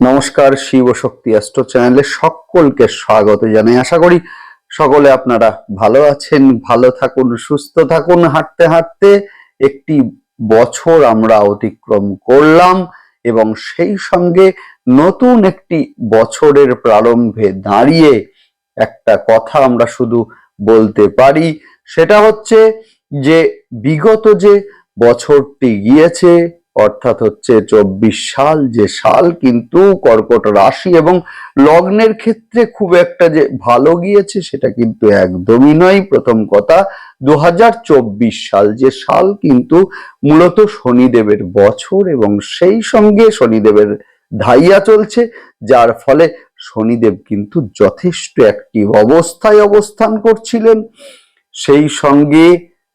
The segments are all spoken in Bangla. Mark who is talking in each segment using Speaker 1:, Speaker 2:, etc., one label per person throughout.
Speaker 1: নমস্কার, শিব শক্তি অ্যাস্ট্রো চ্যানেলে সকলকে স্বাগত জানাই। আশা করি সকলে আপনারা ভালো আছেন, ভালো থাকুন, সুস্থ থাকুন। হাঁটতে হাঁটতে একটি বছর আমরা অতিক্রম করলাম এবং সেই সঙ্গে নতুন একটি বছরের প্রারম্ভে দাঁড়িয়ে একটা কথা আমরা শুধু বলতে পারি। সেটা হচ্ছে যে বিগত যে বছরটি গিয়েছে অর্থাৎ হচ্ছে চব্বিশ সাল যে সাল কিন্তু কর্কট রাশি এবং লগ্নের ক্ষেত্রে খুব একটা যে ভালো গিয়েছে সেটা কিন্তু একদমই নয়। প্রথম কথা দু হাজার চব্বিশ সাল যে সাল কিন্তু মূলত শনিদেবের বছর এবং সেই সঙ্গে শনিদেবের ধাইয়া চলছে, যার ফলে শনিদেব কিন্তু যথেষ্ট একটি অবস্থায় অবস্থান করছিলেন। সেই সঙ্গে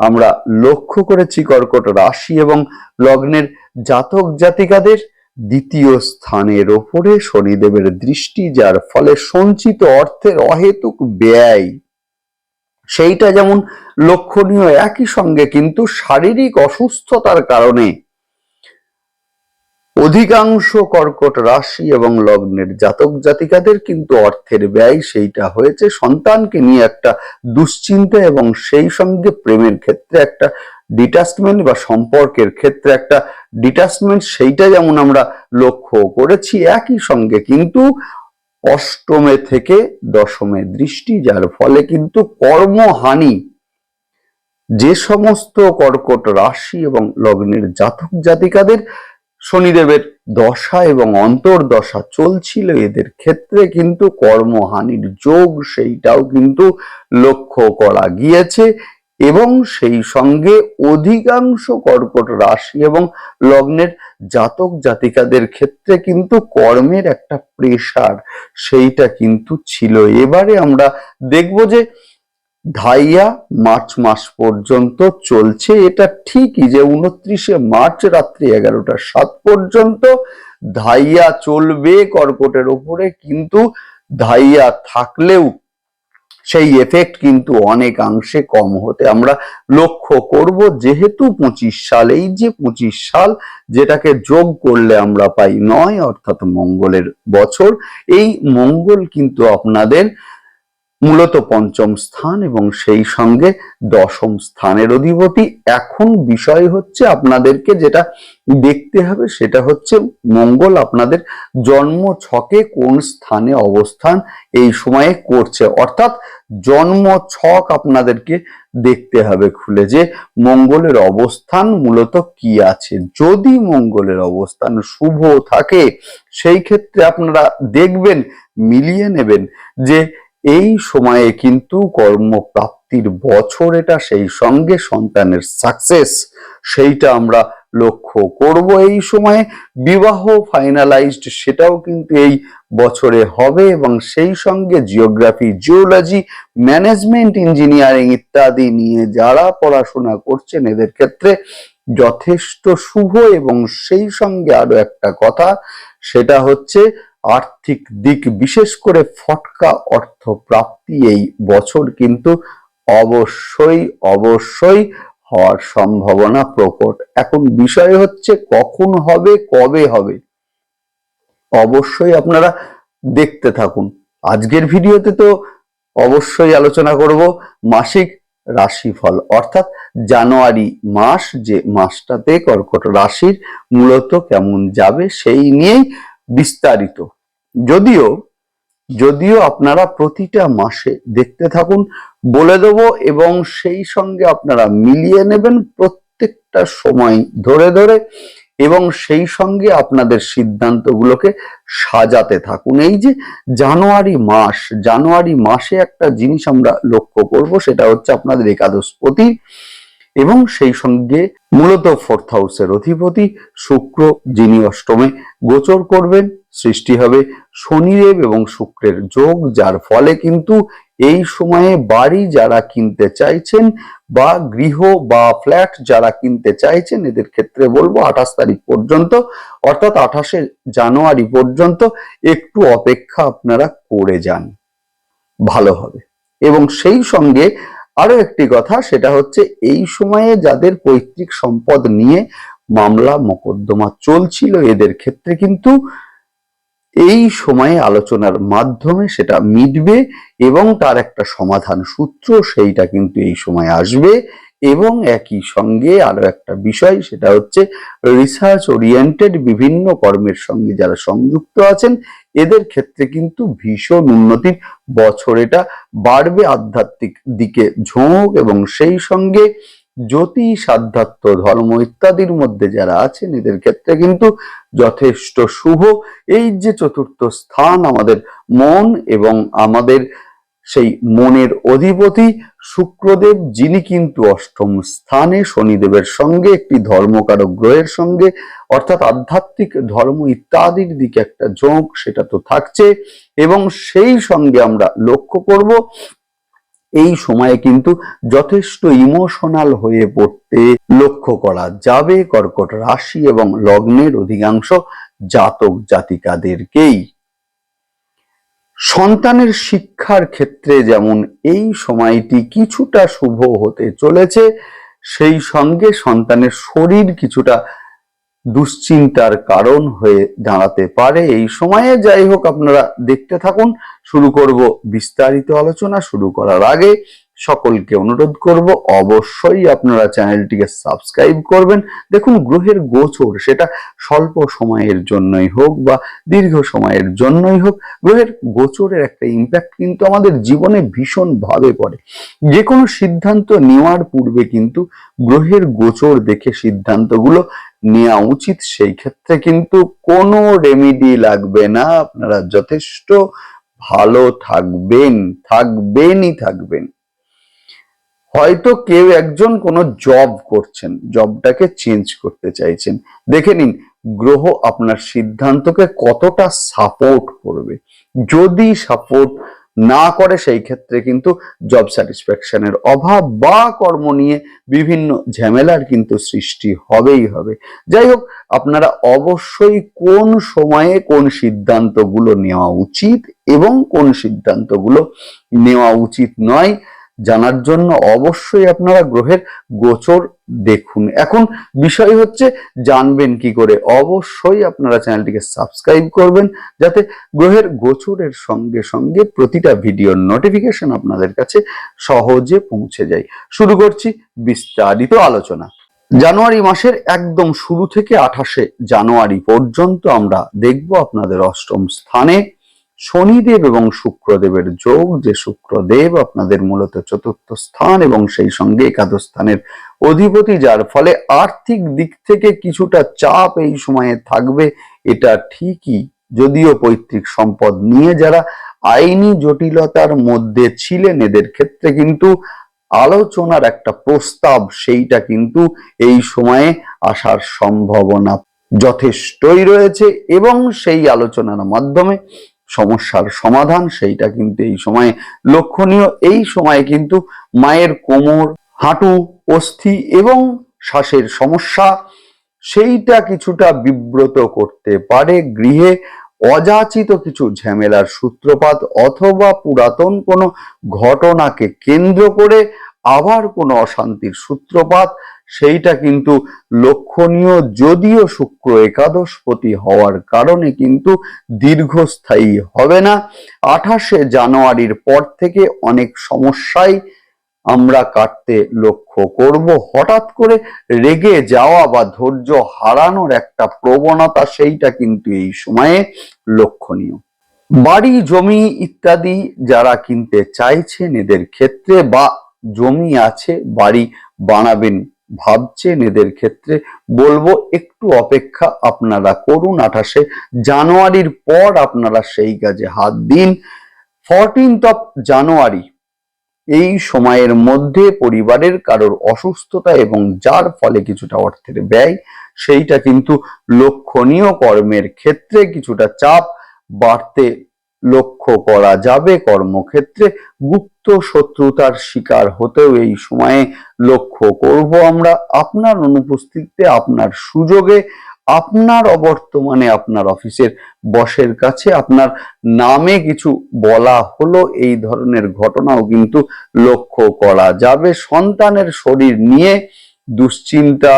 Speaker 1: আমরা লক্ষ্য করেছি কর্কট রাশি এবং লগ্নের জাতক জাতিকাদের দ্বিতীয় স্থানের ওপরে শনিদেবের দৃষ্টি, যার ফলে সঞ্চিত অর্থের অহেতুক ব্যয়। সেইটা যেমন লক্ষণীয়, একই সঙ্গে কিন্তু শারীরিক অসুস্থতার কারণে অধিকাংশ কর্কট রাশি এবং লগ্নের জাতক জাতিকাদের কিন্তু অর্থের ব্যয় সেইটা হয়েছে। সন্তানকে নিয়ে একটা দুশ্চিন্তা এবং সেই সঙ্গে প্রেমের ক্ষেত্রে একটা ডিটাচমেন্ট বা সম্পর্কের ক্ষেত্রে একটা ডিটাচমেন্ট সেইটা যেমন আমরা লক্ষ্য করেছি, একই সঙ্গে কিন্তু অষ্টমে থেকে দশমে দৃষ্টি, যার ফলে কিন্তু কর্মহানি। যে সমস্ত কর্কট রাশি এবং লগ্নের জাতক জাতিকাদের শনিদেবের দশা এবং অন্তর্দশা চলছিল এদের ক্ষেত্রে, কিন্তু কর্মহানির যোগ সেইটাও কিন্তু লক্ষ্য করা গিয়েছে এবং সেই সঙ্গে অধিকাংশ কর্কট রাশি এবং লগ্নের জাতক জাতিকাদের ক্ষেত্রে কিন্তু কর্মের একটা প্রেসার সেইটা কিন্তু ছিল। এবারে আমরা দেখব যে ধাইয়া মার্চ মাস পর্যন্ত চলছে। এটা ঠিকই যে উনত্রিশে মার্চ রাত্রি এগারোটা সাত পর্যন্ত ধাইয়া চলবে কর্কটের ওপরে, কিন্তু ধাইয়া থাকলেও সেই এফেক্ট কিন্তু অনেকাংশে কম হতে আমরা লক্ষ্য করব। যেহেতু পঁচিশ সাল, এই যে পঁচিশ সাল যেটাকে যোগ করলে আমরা পাই নয়, অর্থাৎ মঙ্গলের বছর, এই মঙ্গল কিন্তু আপনাদের মূলত পঞ্চম স্থান এবং সেই সঙ্গে দশম স্থানের অধিপতি। এখন বিষয় হচ্ছে আপনাদেরকে যেটা দেখতে হবে সেটা হচ্ছে মঙ্গল আপনাদের জন্ম ছকে কোন স্থানে অবস্থান এই সময়ে করছে। অর্থাৎ জন্ম ছক আপনাদেরকে দেখতে হবে খুলে যে মঙ্গলের অবস্থান মূলত কি আছে। যদি মঙ্গলের অবস্থান শুভ থাকে, সেই ক্ষেত্রে আপনারা দেখবেন, মিলিয়ে নেবেন যে এই সময়ে কিন্তু কর্মপ্রাপ্তির বছর এটা, সেই সঙ্গে সন্তানের সাকসেস সেইটা আমরা লক্ষ্য করব। এই সময়ে বিবাহ ফাইনালাইজড সেটাও কিন্তু এই বছরে হবে এবং সেই সঙ্গে জিওগ্রাফি জিওলজি ম্যানেজমেন্ট ইঞ্জিনিয়ারিং ইত্যাদি নিয়ে যারা পড়াশোনা করছেন, এদের ক্ষেত্রে যথেষ্ট শুভ এবং সেই সঙ্গে আরও একটা কথা, সেটা হচ্ছে আর্থিক দিক, বিশেষ করে ফটকা অর্থ প্রাপ্তি এই বছর কিন্তু অবশ্যই অবশ্যই হওয়ার সম্ভাবনা প্রকট। এখন বিষয় হচ্ছে কখন হবে, কবে হবে? অবশ্যই আপনারা দেখতে থাকুন। আজকের ভিডিওতে তো অবশ্যই আলোচনা করব মাসিক রাশিফল, অর্থাৎ জানুয়ারি মাস, যে মাসটাতে কর্কট রাশির মূলত কেমন যাবে সেই নিয়েই বিস্তারিত। যদিও যদিও আপনারা প্রতিটা মাসে দেখতে থাকুন, বলে দেব এবং সেই সঙ্গে আপনারা মিলিয়ে নেবেন প্রত্যেকটা সময় ধরে ধরে এবং সেই সঙ্গে আপনাদের সিদ্ধান্তগুলোকে সাজাতে থাকুন। এই যে জানুয়ারি মাস, জানুয়ারি মাসে একটা জিনিস আমরা লক্ষ্য করব, সেটা হচ্ছে আপনাদের একাদশপতি এবং সেই সঙ্গে মূলত ফোর্থ হাউসের অধিপতি, শুক্র যিনি অষ্টমে গোচর করবেন। সৃষ্টি হবে শনিদেব এবং শুক্রের যোগ, যার ফলে কিন্তু এই সময়ে বাড়ি যারা কিনতে চাইছেন বা গৃহ বা ফ্ল্যাট যারা কিনতে চাইছেন, এদের ক্ষেত্রে বলব আঠাশ তারিখ পর্যন্ত, অর্থাৎ আঠাশে জানুয়ারি পর্যন্ত একটু অপেক্ষা আপনারা করে যান। ভালো হবে। এবং সেই সঙ্গে আরও একটি কথা, সেটা হচ্ছে এই সময়ে যাদের পৈতৃক সম্পদ নিয়ে মামলা মোকদ্দমা চলছিল, এদের ক্ষেত্রে কিন্তু এই সময়ে আলোচনার মাধ্যমে সেটা মিটবে এবং তার একটা সমাধান সূত্র সেইটা কিন্তু এই সময় আসবে এবং একই সঙ্গে আরও একটা বিষয় সেটা হচ্ছে রিসার্চ ওরিয়েন্টেড বিভিন্ন কর্মের সঙ্গে যারা সংযুক্ত আছেন, এদের ক্ষেত্রে কিন্তু ভীষণ উন্নতির বছর এটা বাড়বে, আধ্যাত্মিক দিকে ঝোঁক এবং সেই সঙ্গে জ্যোতিষ আধ্যাত্ম ধর্ম ইত্যাদির মধ্যে যারা আছেন, এদের ক্ষেত্রে কিন্তু যথেষ্ট শুভ। এই যে চতুর্থ স্থান আমাদের মন এবং আমাদের সেই মনের অধিপতি শুক্রদেব, যিনি কিন্তু অষ্টম স্থানে শনিদেবের সঙ্গে, একটি ধর্মকারক গ্রহের সঙ্গে, অর্থাৎ আধ্যাত্মিক ধর্ম ইত্যাদির দিকে একটা ঝোঁক, সেটা তো থাকছে। এবং সেই সঙ্গে আমরা লক্ষ্য করব এই সময়ে কিন্তু যথেষ্ট ইমোশনাল হয়ে পড়তে লক্ষ্য করা যাবে কর্কট রাশি এবং লগ্নের অধিকাংশ জাতক জাতিকাদেরকেই। সন্তানের শিক্ষার ক্ষেত্রে যেমন এই সময়টি কিছুটা শুভ হতে চলেছে, সেই সঙ্গে সন্তানের শরীর কিছুটা দুশ্চিন্তার কারণ হয়ে দাঁড়াতে পারে। এই সময়ে যাই হোক আপনারা দেখতে থাকুন। শুরু করব বিস্তারিত আলোচনা, শুরু করার আগে সকলকে অনুরোধ করব, অবশ্যই আপনারা চ্যানেলটিকে সাবস্ক্রাইব করবেন। দেখুন, গ্রহের গোচর, সেটা স্বল্প সময়ের জন্যই হোক বা দীর্ঘ সময়ের জন্যই হোক, গ্রহের গোচরের একটা ইম্প্যাক্ট কিন্তু আমাদের জীবনে ভীষণ ভাবে পড়ে। যে কোনো সিদ্ধান্ত নেওয়ার পূর্বে কিন্তু গ্রহের গোচর দেখে সিদ্ধান্তগুলো নেওয়া উচিত। সেই ক্ষেত্রে কিন্তু কোনো রেমিডি লাগবে না। আপনারা যথেষ্ট ভালো থাকবেন, থাকবেনই থাকবেন। হয়তো কেউ একজন কোনো জব করছেন জবটাকে চেঞ্জ করতে চাইছেন। দেখে নিন, গ্রহ আপনার সিদ্ধান্তকে কতটা সাপোর্ট করবে। যদি সাপোর্ট না করে, সেই ক্ষেত্রে কিন্তু জব স্যাটিসফ্যাকশনের অভাব বা কর্ম নিয়ে বিভিন্ন ঝামেলার কিন্তু সৃষ্টি হবেই হবে। যাই হোক, আপনারা অবশ্যই কোন সময়ে কোন সিদ্ধান্তগুলো নেওয়া উচিত এবং কোন সিদ্ধান্তগুলো নেওয়া উচিত নয় জানার জন্য অবশ্যই আপনারা গ্রহের গোচর দেখুন। এখন বিষয় হচ্ছে, জানবেন কি করে? অবশ্যই আপনারা চ্যানেলটিকে সাবস্ক্রাইব করবেন, যাতে গ্রহের গোচরের সঙ্গে সঙ্গে প্রতিটা ভিডিওর নোটিফিকেশন আপনাদের কাছে সহজে পৌঁছে যায়। শুরু করছি বিস্তারিত আলোচনা। জানুয়ারি মাসের একদম শুরু থেকে আঠাশে জানুয়ারি পর্যন্ত আমরা দেখব আপনাদের অষ্টম স্থানে শনিদেব এবং শুক্রদেবের যোগ, যে শুক্রদেব আপনাদের মূলত চতুর্থ স্থান এবং সেই সঙ্গে একাদশ স্থানের অধিপতি, যার ফলে আর্থিক দিক থেকে কিছুটা চাপ এই সময়ে থাকবে, এটা ঠিকই। যদিও পৈতৃক সম্পদ নিয়ে যারা আইনি জটিলতার মধ্যে ছিলেন, এদের ক্ষেত্রে কিন্তু আলোচনার একটা প্রস্তাব সেইটা কিন্তু এই সময়ে আসার সম্ভাবনা যথেষ্টই রয়েছে এবং সেই আলোচনার মাধ্যমে সমস্যার সমাধান, সেইটা কিন্তু এই সময়ে লক্ষণীয়। এই সময়ে কিন্তু মায়ের কোমর, হাঁটু, অস্থি এবং শ্বাসের সমস্যা, সেইটা কিছুটা বিব্রত করতে পারে। গৃহে অযাচিত কিছু ঝামেলার সূত্রপাত অথবা পুরাতন কোনো ঘটনাকে কেন্দ্র করে আবার কোনো অশান্তির সূত্রপাত সেইটা কিন্তু লক্ষণীয় যদিও শুক্র একাদশপতি হওয়ার কারণে কিন্তু দীর্ঘস্থায়ী হবে না। আঠাশে জানুয়ারির পর থেকে অনেক সমস্যাই আমরা কাটতে লক্ষ্য করব। হঠাৎ করে রেগে যাওয়া বা ধৈর্য হারানোর একটা প্রবণতা সেইটা কিন্তু এই সময়ে লক্ষণীয়। বাড়ি, জমি ইত্যাদি যারা কিনতে চাইছেন এদের ক্ষেত্রে বা জমি আছে, বাড়ি বানাবেন ভাবছেন এদের ক্ষেত্রে, বলব একটু অপেক্ষা আপনারা করুন আঠাশে জানুয়ারির পর আপনারা সেই কাজে হাত দিন। ফরটিন্থ অফ জানুয়ারি এই সময়ের মধ্যে পরিবারের কারোর অসুস্থতা এবং যার ফলে কিছুটা অর্থের ব্যয়, সেইটা কিন্তু লক্ষণীয় কর্মের ক্ষেত্রে কিছুটা চাপ বাড়তে লক্ষ্য করা যাবে। কর্মক্ষেত্রে গুপ্ত শত্রুতার শিকার হতেও এই সময়ে লক্ষ্য করব আমরা আপনার অনুপস্থিতিতে, আপনার সুযোগে, আপনার অবর্তমানে, আপনার অফিসের বসের কাছে, আপনার নামে কিছু বলা হলো, এই ধরনের ঘটনাও কিন্তু লক্ষ্য করা যাবে। সন্তানের শরীর নিয়ে দুশ্চিন্তা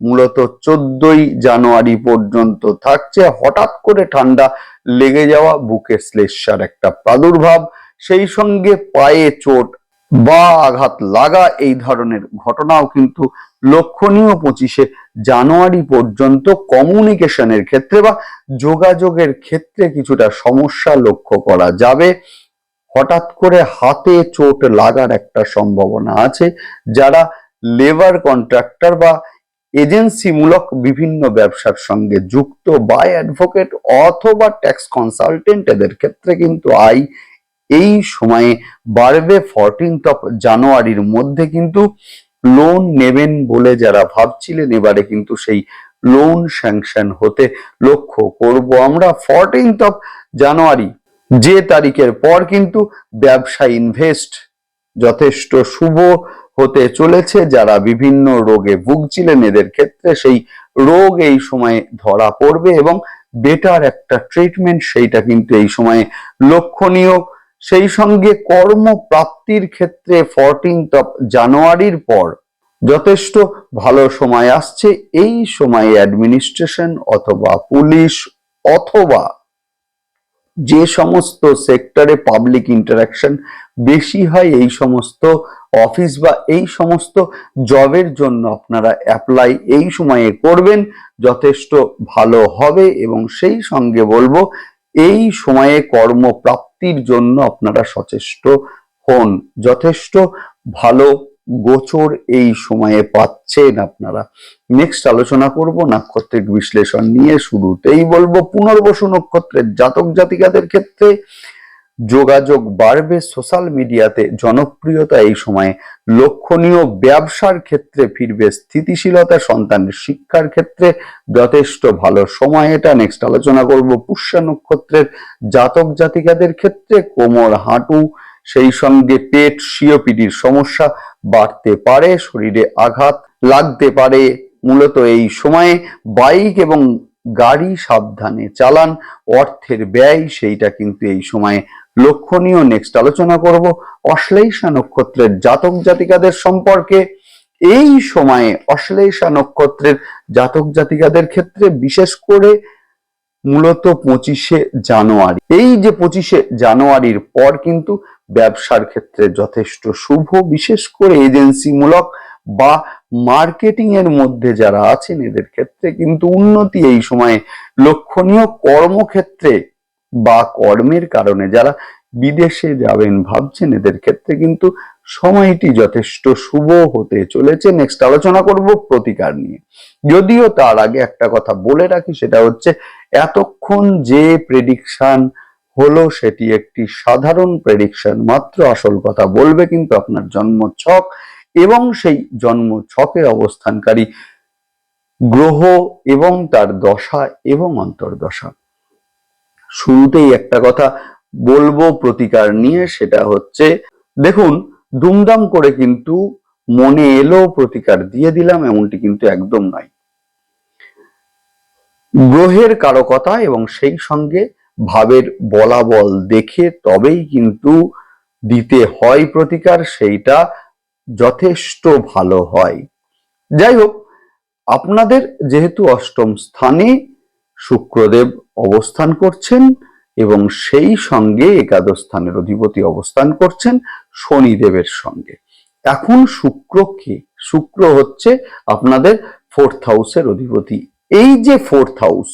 Speaker 1: মূলত চোদ্দই জানুয়ারি পর্যন্ত থাকছে। হঠাৎ করে ঠান্ডা লেগে যাওয়া বুকে শ্লেষার একটা প্রাদুর্ভাব, সেই সঙ্গে পায়ে চোট বা আঘাত লাগা এই ধরনের ঘটনাও কিন্তু লক্ষণীয় পঁচিশে জানুয়ারি পর্যন্ত কমিউনিকেশনের ক্ষেত্রে বা যোগাযোগের ক্ষেত্রে কিছুটা সমস্যা লক্ষ্য করা যাবে। হঠাৎ করে হাতে চোট লাগার একটা সম্ভাবনা আছে। যারা লেবার কন্ট্রাক্টর বা এজেন্সিমূলক বিভিন্ন ব্যবসার সঙ্গে যুক্ত বা অ্যাডভোকেট অথবা ট্যাক্স কনসালটেন্ট এদের ক্ষেত্রে কিন্তু আয় এই সময়ে বাড়বে ফরটিন্থ অফ জানুয়ারির মধ্যে কিন্তু লোন নেবেন বলে যারা ভাবছিলেন, এবারে কিন্তু সেই লোন স্যাংশন হতে লক্ষ্য করব আমরা। ফরটিন্থ অফ জানুয়ারি যে তারিখের পর কিন্তু ব্যবসা ইনভেস্ট যথেষ্ট শুভ হতে চলেছে। যারা বিভিন্ন রোগে ভুগছিলেন, এদের ক্ষেত্রে সেই রোগ এই সময়ে ধরা পড়বে এবং বেটার একটা ট্রিটমেন্ট সেইটা কিন্তু এই সময়ে লক্ষণীয়। সেই সঙ্গে কর্মপ্রাপ্তির ক্ষেত্রে ফরটিন্থ অফ জানুয়ারির পর যথেষ্ট ভালো সময় আসছে। এই সময়ে অ্যাডমিনিস্ট্রেশন অথবা পুলিশ অথবা যে সমস্ত সেক্টরে পাবলিক ইন্টারাকশন বেশি হয়, এই সমস্ত অফিস বা এই সমস্ত জবের জন্য আপনারা অ্যাপ্লাই এই সময়ে করবেন, যথেষ্ট ভালো হবে এবং সেই সঙ্গে বলব, এই সময়ে কর্মপ্রাপ্তির জন্য আপনারা সচেষ্ট হন। যথেষ্ট ভালো গোচর এই সময়ে পাচ্ছেন আপনারা। নেক্সট আলোচনা করব নাক্ষত্রিক বিশ্লেষণ নিয়ে শুরুতেই বলব। পুনর্বসু নক্ষত্রের জাতক জাতিকাদের ক্ষেত্রে যোগাযোগ বাড়বে সোশ্যাল মিডিয়াতে। জনপ্রিয়তা এই সময়ে লক্ষণীয়। ব্যবসার ক্ষেত্রে ফিরবে স্থিতিশীলতা, সন্তানের শিক্ষার ক্ষেত্রে যথেষ্ট ভালো সময় এটা। নেক্সট আলোচনা করব পুষ্যা নক্ষত্রের জাতক জাতিকাদের ক্ষেত্রে। কোমর, হাঁটু, সেই সঙ্গে পেট সিওপিডির সমস্যা বাড়তে পারে, শরীরে আঘাত লাগতে পারে। মূলত এই সময়ে বাইক এবং গাড়ি সাবধানে চালান, অর্থের ব্যয় সেইটা কিন্তু এই সময়ে লক্ষণীয় নেক্সট আলোচনা করব অশ্লেষা নক্ষত্রের জাতক জাতিকাদের সম্পর্কে। এই সময়ে অশ্লেষা নক্ষত্রের জাতক জাতিকাদের ক্ষেত্রে বিশেষ করে মূলত পঁচিশে জানুয়ারি। এই যে পঁচিশে জানুয়ারির পর কিন্তু ব্যবসার ক্ষেত্রে যথেষ্ট শুভ, বিশেষ করে এজেন্সিমূলক বা মার্কেটিং এর মধ্যে যারা আছেন, এদের ক্ষেত্রে কিন্তু উন্নতি এই সময়ে লক্ষণীয়। কর্মক্ষেত্রে বা কর্মের কারণে যারা বিদেশে যাবেন ভাবছেন এদের ক্ষেত্রে কিন্তু সময়টি যথেষ্ট শুভ হতে চলেছে। নেক্সট আলোচনা করব প্রতিকার নিয়ে। যদিও তার আগে একটা কথা বলে রাখি, সেটা হচ্ছে এতক্ষণ যে প্রেডিকশন হলো সেটি একটি সাধারণ প্রেডিকশন মাত্র আসল কথা বলবে কিন্তু আপনার জন্ম ছক এবং সেই জন্ম ছকে অবস্থানকারী গ্রহ এবং তার দশা এবং অন্তর্দশা। শুরুতেই একটা কথা বলব, প্রতিকার নিয়ে, সেটা হচ্ছে, দেখুন দুমদাম করে কিন্তু মনে এলো, প্রতিকার দিয়ে দিলাম, এমনটি কিন্তু একদম নয়। গ্রহের কারকতা এবং সেই সঙ্গে ভাবের বলাবল দেখে তবেই কিন্তু দিতে হয় প্রতিকার, সেইটা যথেষ্ট ভালো হয়। যাই হোক, আপনাদের যেহেতু অষ্টম স্থানে শুক্রদেব অবস্থান করছেন এবং সেই সঙ্গে একাদশ স্থানের অধিপতি অবস্থান করছেন শনিদেবের সঙ্গে। এখন শুক্র কে? শুক্র হচ্ছে আপনাদের ফোর্থ হাউসের অধিপতি। এই যে ফোর্থ হাউস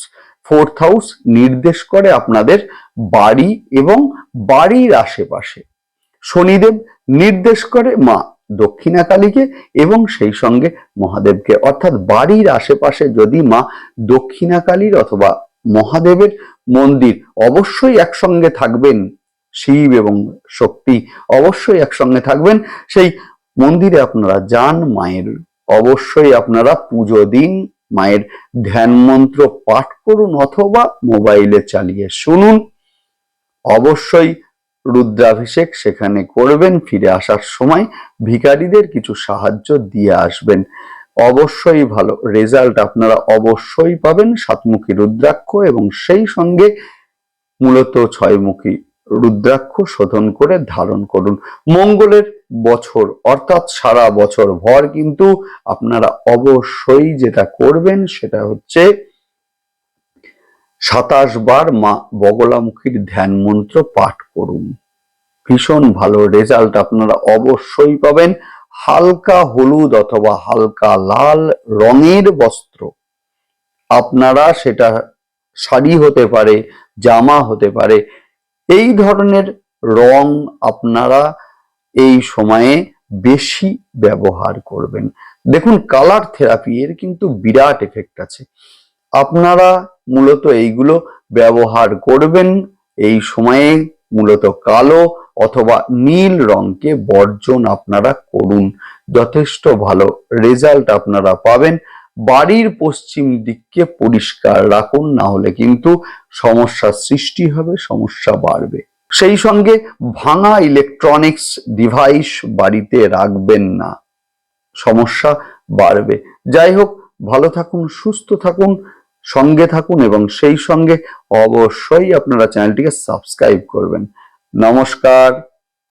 Speaker 1: ফোর্থ হাউস নির্দেশ করে আপনাদের বাড়ি এবং বাড়ির আশেপাশে। শনিদেব নির্দেশ করে মা দক্ষিণাকালীকে এবং সেই সঙ্গে মহাদেবকে। অর্থাৎ বাড়ির আশেপাশে যদি মা দক্ষিণাকালীর অথবা মহাদেবের মন্দির অবশ্যই একসঙ্গে থাকবেন, শিব এবং শক্তি অবশ্যই একসঙ্গে থাকবেন। সেই মন্দিরে আপনারা যান, মায়ের অবশ্যই আপনারা পুজো দিন, মায়ের ধ্যান মন্ত্র পাঠ করুন অথবা মোবাইলে চালিয়ে শুনুন। অবশ্যই রুদ্রাভিষেক সেখানে করবেন, ফিরে আসার সময় ভিকারীদের কিছু সাহায্য দিয়ে আসবেন। অবশ্যই ভালো। রেজাল্ট আপনারা অবশ্যই পাবেন সাতমুখী রুদ্রাক্ষ এবং সেই সঙ্গে মূলত ছয়মুখী রুদ্রাক্ষ শোধন করে ধারণ করুন। মঙ্গলের বছর অর্থাৎ সারা বছর ভর কিন্তু আপনারা অবশ্যই যেটা করবেন সেটা হচ্ছে সাতাশ বার মা বগলামুখীর ধ্যান মন্ত্র পাঠ করুন। ভীষণ ভালো রেজাল্ট আপনারা অবশ্যই পাবেন। হালকা হলুদ অথবা হালকা লাল রঙের বস্ত্র। আপনারা সেটা শাড়ি হতে পারে, জামা হতে পারে, এই ধরনের রং আপনারা এই সময়ে বেশি ব্যবহার করবেন। দেখুন কালার থেরাপি এর কিন্তু বিরাট এফেক্ট আছে। আপনারা মূলত এইগুলো ব্যবহার করবেন এই সময়ে মূলত কালো অথবা নীল রঙকে বর্জন আপনারা করুন। যথেষ্ট ভালো রেজাল্ট আপনারা পাবেন। বাড়ির পশ্চিম দিককে পরিষ্কার রাখুন, না হলে কিন্তু সমস্যা সৃষ্টি হবে, সমস্যা বাড়বে। সেই সঙ্গে ভাঙা ইলেকট্রনিক্স ডিভাইস বাড়িতে রাখবেন না, সমস্যা বাড়বে। যাই হোক, ভালো থাকুন, সুস্থ থাকুন। সঙ্গে থাকুন এবং সেই সঙ্গে অবশ্যই আপনারা চ্যানেলটিকে সাবস্ক্রাইব করবেন। নমস্কার।